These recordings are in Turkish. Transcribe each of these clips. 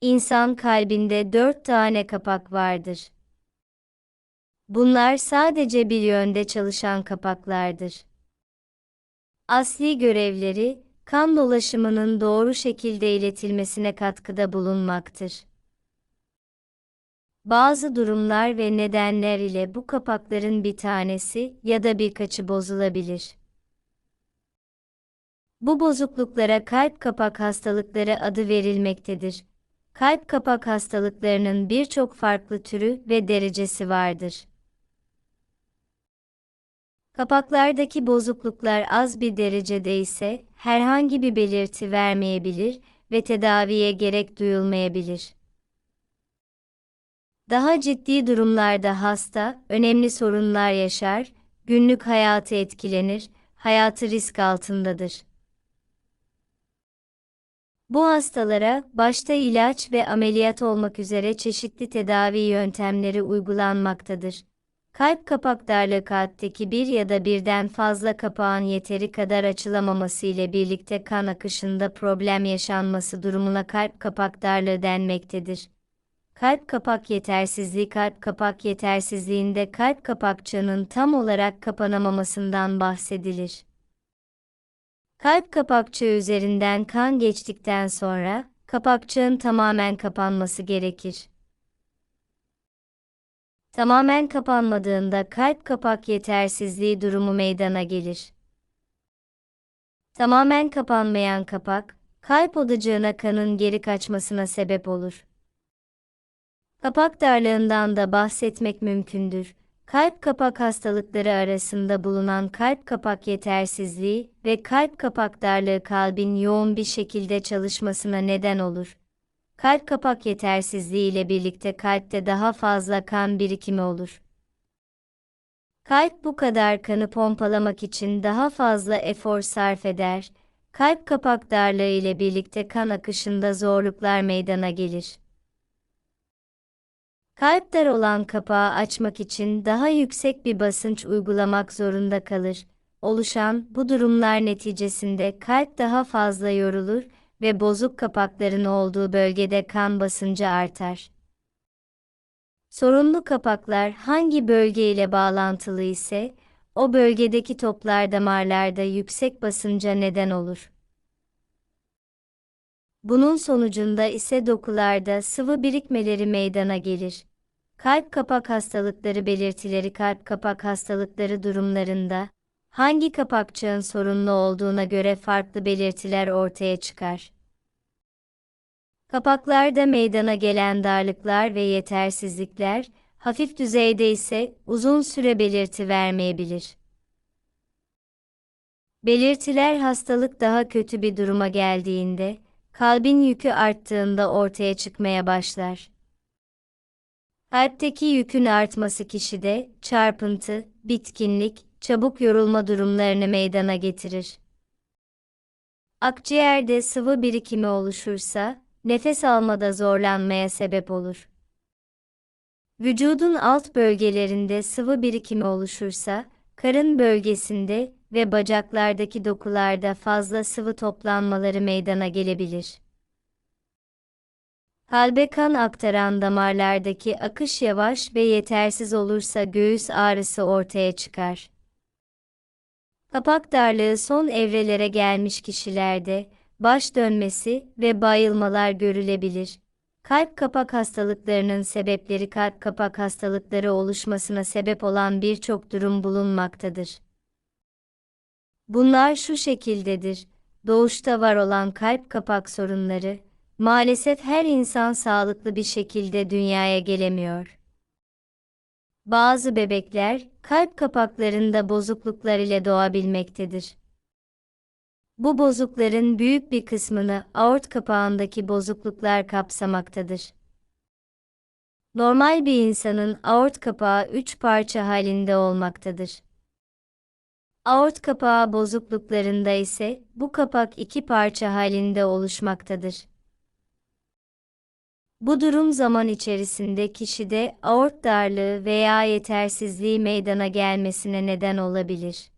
İnsan kalbinde dört tane kapak vardır. Bunlar sadece bir yönde çalışan kapaklardır. Asli görevleri, kan dolaşımının doğru şekilde iletilmesine katkıda bulunmaktır. Bazı durumlar ve nedenler ile bu kapakların bir tanesi ya da birkaçı bozulabilir. Bu bozukluklara kalp kapak hastalıkları adı verilmektedir. Kalp kapak hastalıklarının birçok farklı türü ve derecesi vardır. Kapaklardaki bozukluklar az bir derecede ise herhangi bir belirti vermeyebilir ve tedaviye gerek duyulmayabilir. Daha ciddi durumlarda hasta önemli sorunlar yaşar, günlük hayatı etkilenir, hayatı risk altındadır. Bu hastalara başta ilaç ve ameliyat olmak üzere çeşitli tedavi yöntemleri uygulanmaktadır. Kalp kapak darlığı kalpteki bir ya da birden fazla kapağın yeteri kadar açılamaması ile birlikte kan akışında problem yaşanması durumuna kalp kapak darlığı denmektedir. Kalp kapak yetersizliği kalp kapak yetersizliğinde kalp kapakçığının tam olarak kapanamamasından bahsedilir. Kalp kapakçığı üzerinden kan geçtikten sonra kapakçığın tamamen kapanması gerekir. Tamamen kapanmadığında kalp kapak yetersizliği durumu meydana gelir. Tamamen kapanmayan kapak, kalp odacığına kanın geri kaçmasına sebep olur. Kapak darlığından da bahsetmek mümkündür. Kalp kapak hastalıkları arasında bulunan kalp kapak yetersizliği ve kalp kapak darlığı kalbin yoğun bir şekilde çalışmasına neden olur. Kalp kapak yetersizliği ile birlikte kalpte daha fazla kan birikimi olur. Kalp bu kadar kanı pompalamak için daha fazla efor sarf eder. Kalp kapak darlığı ile birlikte kan akışında zorluklar meydana gelir. Kalp dar olan kapağı açmak için daha yüksek bir basınç uygulamak zorunda kalır. Oluşan bu durumlar neticesinde kalp daha fazla yorulur ve bozuk kapakların olduğu bölgede kan basıncı artar. Sorunlu kapaklar hangi bölge ile bağlantılı ise, o bölgedeki toplar damarlarda yüksek basınca neden olur. Bunun sonucunda ise dokularda sıvı birikmeleri meydana gelir. Kalp kapak hastalıkları belirtileri kalp kapak hastalıkları durumlarında hangi kapakçığın sorunlu olduğuna göre farklı belirtiler ortaya çıkar. Kapaklarda meydana gelen darlıklar ve yetersizlikler, hafif düzeyde ise uzun süre belirti vermeyebilir. Belirtiler hastalık daha kötü bir duruma geldiğinde, kalbin yükü arttığında ortaya çıkmaya başlar. Kalpteki yükün artması kişide çarpıntı, bitkinlik, çabuk yorulma durumlarını meydana getirir. Akciğerde sıvı birikimi oluşursa, nefes almada zorlanmaya sebep olur. Vücudun alt bölgelerinde sıvı birikimi oluşursa, karın bölgesinde ve bacaklardaki dokularda fazla sıvı toplanmaları meydana gelebilir. Kalbe kan aktaran damarlardaki akış yavaş ve yetersiz olursa göğüs ağrısı ortaya çıkar. Kapak darlığı son evrelere gelmiş kişilerde baş dönmesi ve bayılmalar görülebilir. Kalp kapak hastalıklarının sebepleri kalp kapak hastalıkları oluşmasına sebep olan birçok durum bulunmaktadır. Bunlar şu şekildedir. Doğuşta var olan kalp kapak sorunları, Maalesef her insan sağlıklı bir şekilde dünyaya gelemiyor. Bazı bebekler kalp kapaklarında bozukluklar ile doğabilmektedir. Bu bozukların büyük bir kısmını aort kapağındaki bozukluklar kapsamaktadır. Normal bir insanın aort kapağı üç parça halinde olmaktadır. Aort kapağı bozukluklarında ise bu kapak iki parça halinde oluşmaktadır. Bu durum zaman içerisinde kişide aort darlığı veya yetersizliği meydana gelmesine neden olabilir.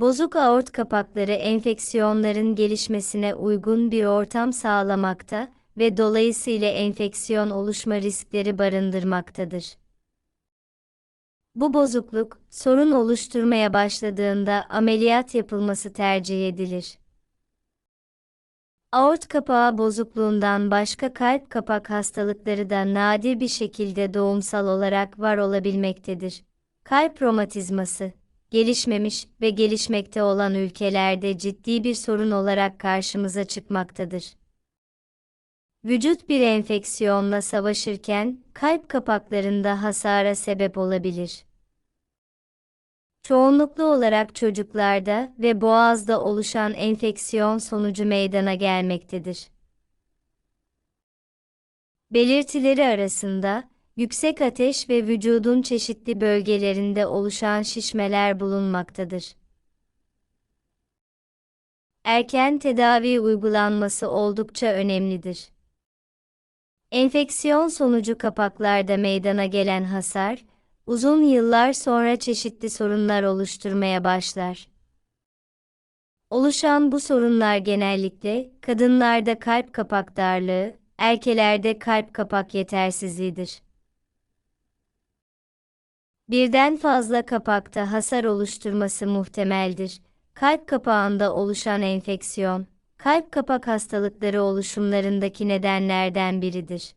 Bozuk aort kapakları enfeksiyonların gelişmesine uygun bir ortam sağlamakta ve dolayısıyla enfeksiyon oluşma riskleri barındırmaktadır. Bu bozukluk, sorun oluşturmaya başladığında ameliyat yapılması tercih edilir. Aort kapağı bozukluğundan başka kalp kapak hastalıkları da nadir bir şekilde doğumsal olarak var olabilmektedir. Kalp romatizması, gelişmemiş ve gelişmekte olan ülkelerde ciddi bir sorun olarak karşımıza çıkmaktadır. Vücut bir enfeksiyonla savaşırken kalp kapaklarında hasara sebep olabilir. Çoğunluklu olarak çocuklarda ve boğazda oluşan enfeksiyon sonucu meydana gelmektedir. Belirtileri arasında yüksek ateş ve vücudun çeşitli bölgelerinde oluşan şişmeler bulunmaktadır. Erken tedavi uygulanması oldukça önemlidir. Enfeksiyon sonucu kapaklarda meydana gelen hasar, uzun yıllar sonra çeşitli sorunlar oluşturmaya başlar. Oluşan bu sorunlar genellikle kadınlarda kalp kapak darlığı, erkeklerde kalp kapak yetersizliğidir. Birden fazla kapakta hasar oluşturması muhtemeldir. Kalp kapağında oluşan enfeksiyon, kalp kapak hastalıkları oluşumlarındaki nedenlerden biridir.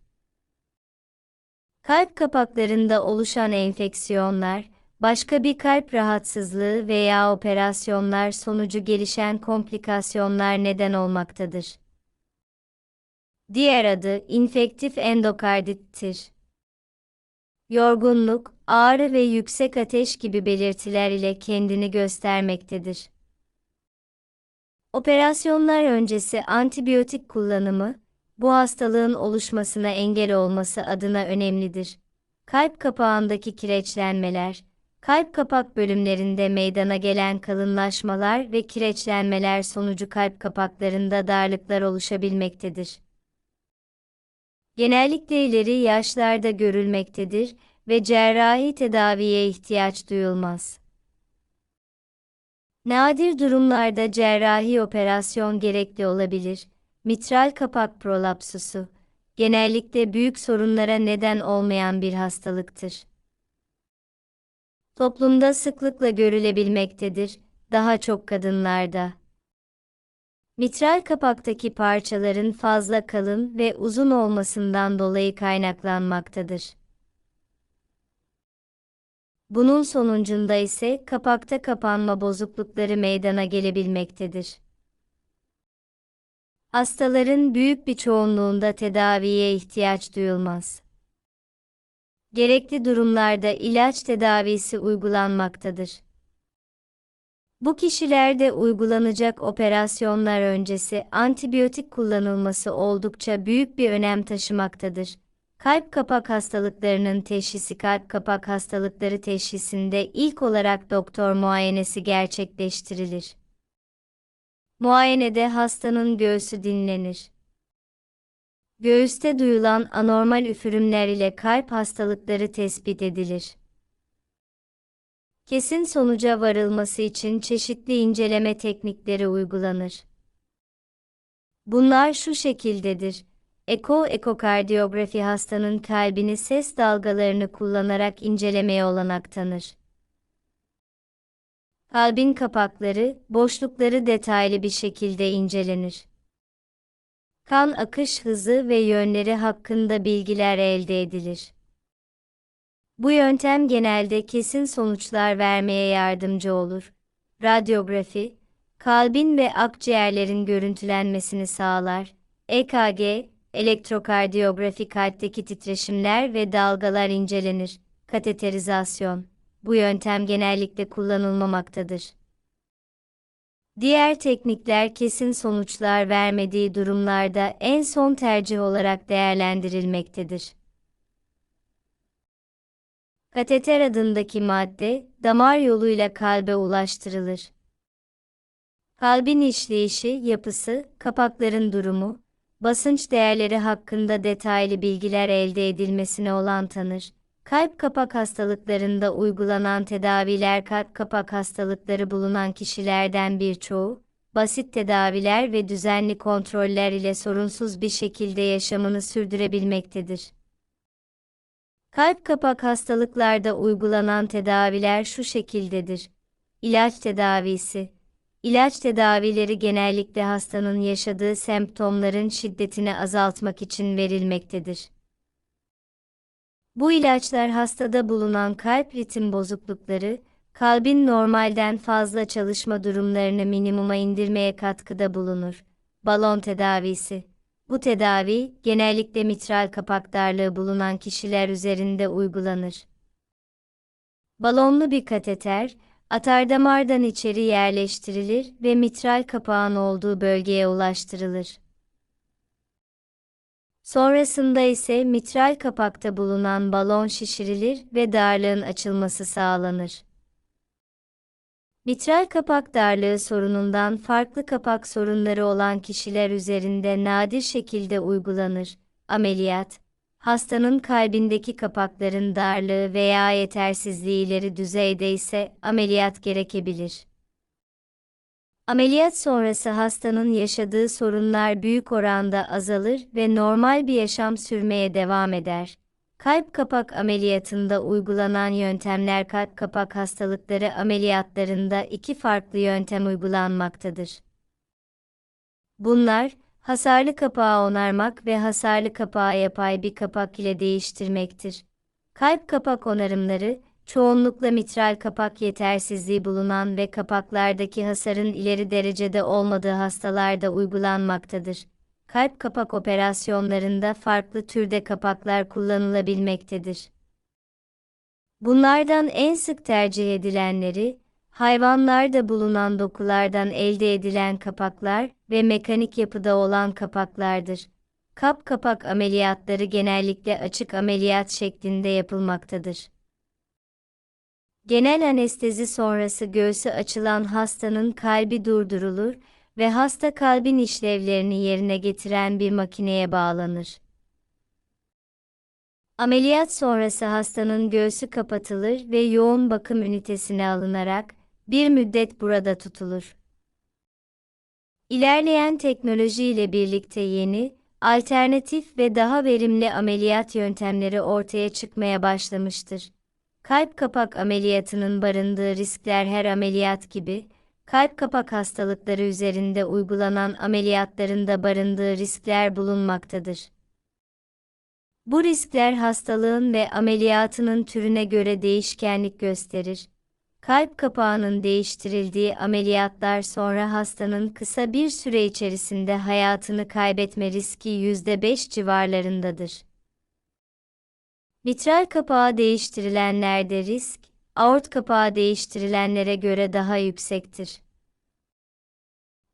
Kalp kapaklarında oluşan enfeksiyonlar, başka bir kalp rahatsızlığı veya operasyonlar sonucu gelişen komplikasyonlar neden olmaktadır. Diğer adı infektif endokardittir. Yorgunluk, ağrı ve yüksek ateş gibi belirtiler ile kendini göstermektedir. Operasyonlar öncesi antibiyotik kullanımı, bu hastalığın oluşmasına engel olması adına önemlidir. Kalp kapağındaki kireçlenmeler, kalp kapak bölümlerinde meydana gelen kalınlaşmalar ve kireçlenmeler sonucu kalp kapaklarında darlıklar oluşabilmektedir. Genellikle ileri yaşlarda görülmektedir ve cerrahi tedaviye ihtiyaç duyulmaz. Nadir durumlarda cerrahi operasyon gerekli olabilir. Mitral kapak prolapsusu genellikle büyük sorunlara neden olmayan bir hastalıktır. Toplumda sıklıkla görülebilmektedir, daha çok kadınlarda. Mitral kapaktaki parçaların fazla kalın ve uzun olmasından dolayı kaynaklanmaktadır. Bunun sonucunda ise kapakta kapanma bozuklukları meydana gelebilmektedir. Hastaların büyük bir çoğunluğunda tedaviye ihtiyaç duyulmaz. Gerekli durumlarda ilaç tedavisi uygulanmaktadır. Bu kişilerde uygulanacak operasyonlar öncesi antibiyotik kullanılması oldukça büyük bir önem taşımaktadır. Kalp kapak hastalıklarının teşhisi kalp kapak hastalıkları teşhisinde ilk olarak doktor muayenesi gerçekleştirilir. Muayenede hastanın göğsü dinlenir. Göğüste duyulan anormal üfürümler ile kalp hastalıkları tespit edilir. Kesin sonuca varılması için çeşitli inceleme teknikleri uygulanır. Bunlar şu şekildedir. Eko ekokardiyografi hastanın kalbini ses dalgalarını kullanarak incelemeye olanak tanır. Kalbin kapakları, boşlukları detaylı bir şekilde incelenir. Kan akış hızı ve yönleri hakkında bilgiler elde edilir. Bu yöntem genelde kesin sonuçlar vermeye yardımcı olur. Radyografi, kalbin ve akciğerlerin görüntülenmesini sağlar. EKG, elektrokardiyografi kalpteki titreşimler ve dalgalar incelenir. Kateterizasyon, bu yöntem genellikle kullanılmamaktadır. Diğer teknikler kesin sonuçlar vermediği durumlarda en son tercih olarak değerlendirilmektedir. Kateter adındaki madde, damar yoluyla kalbe ulaştırılır. Kalbin işleyişi, yapısı, kapakların durumu, basınç değerleri hakkında detaylı bilgiler elde edilmesine olan tanır. Kalp kapak hastalıklarında uygulanan tedaviler kalp kapak hastalıkları bulunan kişilerden birçoğu, basit tedaviler ve düzenli kontroller ile sorunsuz bir şekilde yaşamını sürdürebilmektedir. Kalp kapak hastalıklarda uygulanan tedaviler şu şekildedir. İlaç tedavisi İlaç tedavileri genellikle hastanın yaşadığı semptomların şiddetini azaltmak için verilmektedir. Bu ilaçlar hastada bulunan kalp ritim bozuklukları, kalbin normalden fazla çalışma durumlarını minimuma indirmeye katkıda bulunur. Balon tedavisi Bu tedavi, genellikle mitral kapak darlığı bulunan kişiler üzerinde uygulanır. Balonlu bir kateter, atardamardan içeri yerleştirilir ve mitral kapağın olduğu bölgeye ulaştırılır. Sonrasında ise mitral kapakta bulunan balon şişirilir ve darlığın açılması sağlanır. Mitral kapak darlığı sorunundan farklı kapak sorunları olan kişiler üzerinde nadir şekilde uygulanır. Ameliyat, hastanın kalbindeki kapakların darlığı veya yetersizliği ileri düzeyde ise ameliyat gerekebilir. Ameliyat sonrası hastanın yaşadığı sorunlar büyük oranda azalır ve normal bir yaşam sürmeye devam eder. Kalp kapak ameliyatında uygulanan yöntemler kalp kapak hastalıkları ameliyatlarında iki farklı yöntem uygulanmaktadır. Bunlar, hasarlı kapağı onarmak ve hasarlı kapağı yapay bir kapak ile değiştirmektir. Kalp kapak onarımları, çoğunlukla mitral kapak yetersizliği bulunan ve kapaklardaki hasarın ileri derecede olmadığı hastalarda uygulanmaktadır. Kalp kapak operasyonlarında farklı türde kapaklar kullanılabilmektedir. Bunlardan en sık tercih edilenleri, hayvanlarda bulunan dokulardan elde edilen kapaklar ve mekanik yapıda olan kapaklardır. Kap kapak ameliyatları genellikle açık ameliyat şeklinde yapılmaktadır. Genel anestezi sonrası göğsü açılan hastanın kalbi durdurulur ve hasta kalbin işlevlerini yerine getiren bir makineye bağlanır. Ameliyat sonrası hastanın göğsü kapatılır ve yoğun bakım ünitesine alınarak bir müddet burada tutulur. İlerleyen teknoloji ile birlikte yeni, alternatif ve daha verimli ameliyat yöntemleri ortaya çıkmaya başlamıştır. Kalp kapak ameliyatının barındığı riskler her ameliyat gibi, kalp kapak hastalıkları üzerinde uygulanan ameliyatlarında barındığı riskler bulunmaktadır. Bu riskler hastalığın ve ameliyatının türüne göre değişkenlik gösterir. Kalp kapağının değiştirildiği ameliyatlar sonra hastanın kısa bir süre içerisinde hayatını kaybetme riski %5 civarlarındadır. Mitral kapağı değiştirilenlerde risk, aort kapağı değiştirilenlere göre daha yüksektir.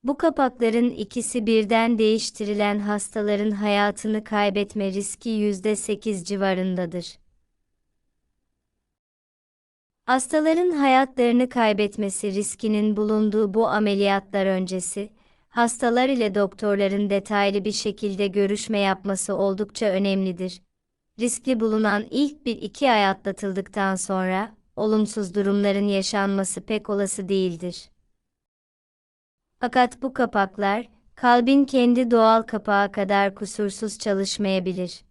Bu kapakların ikisi birden değiştirilen hastaların hayatını kaybetme riski %8 civarındadır. Hastaların hayatlarını kaybetmesi riskinin bulunduğu bu ameliyatlar öncesi, hastalar ile doktorların detaylı bir şekilde görüşme yapması oldukça önemlidir. Riskli bulunan ilk bir iki ay atlatıldıktan sonra, olumsuz durumların yaşanması pek olası değildir. Fakat bu kapaklar, kalbin kendi doğal kapağı kadar kusursuz çalışmayabilir.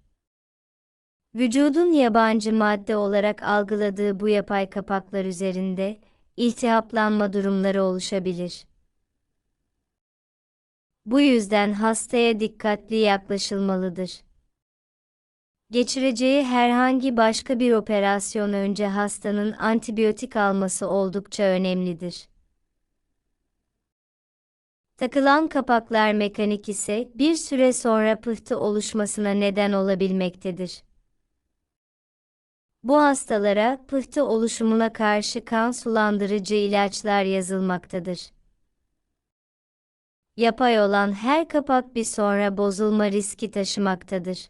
Vücudun yabancı madde olarak algıladığı bu yapay kapaklar üzerinde iltihaplanma durumları oluşabilir. Bu yüzden hastaya dikkatli yaklaşılmalıdır. Geçireceği herhangi başka bir operasyon önce hastanın antibiyotik alması oldukça önemlidir. Takılan kapaklar mekanik ise bir süre sonra pıhtı oluşmasına neden olabilmektedir. Bu hastalara pıhtı oluşumuna karşı kan sulandırıcı ilaçlar yazılmaktadır. Yapay olan her kapak bir sonra bozulma riski taşımaktadır.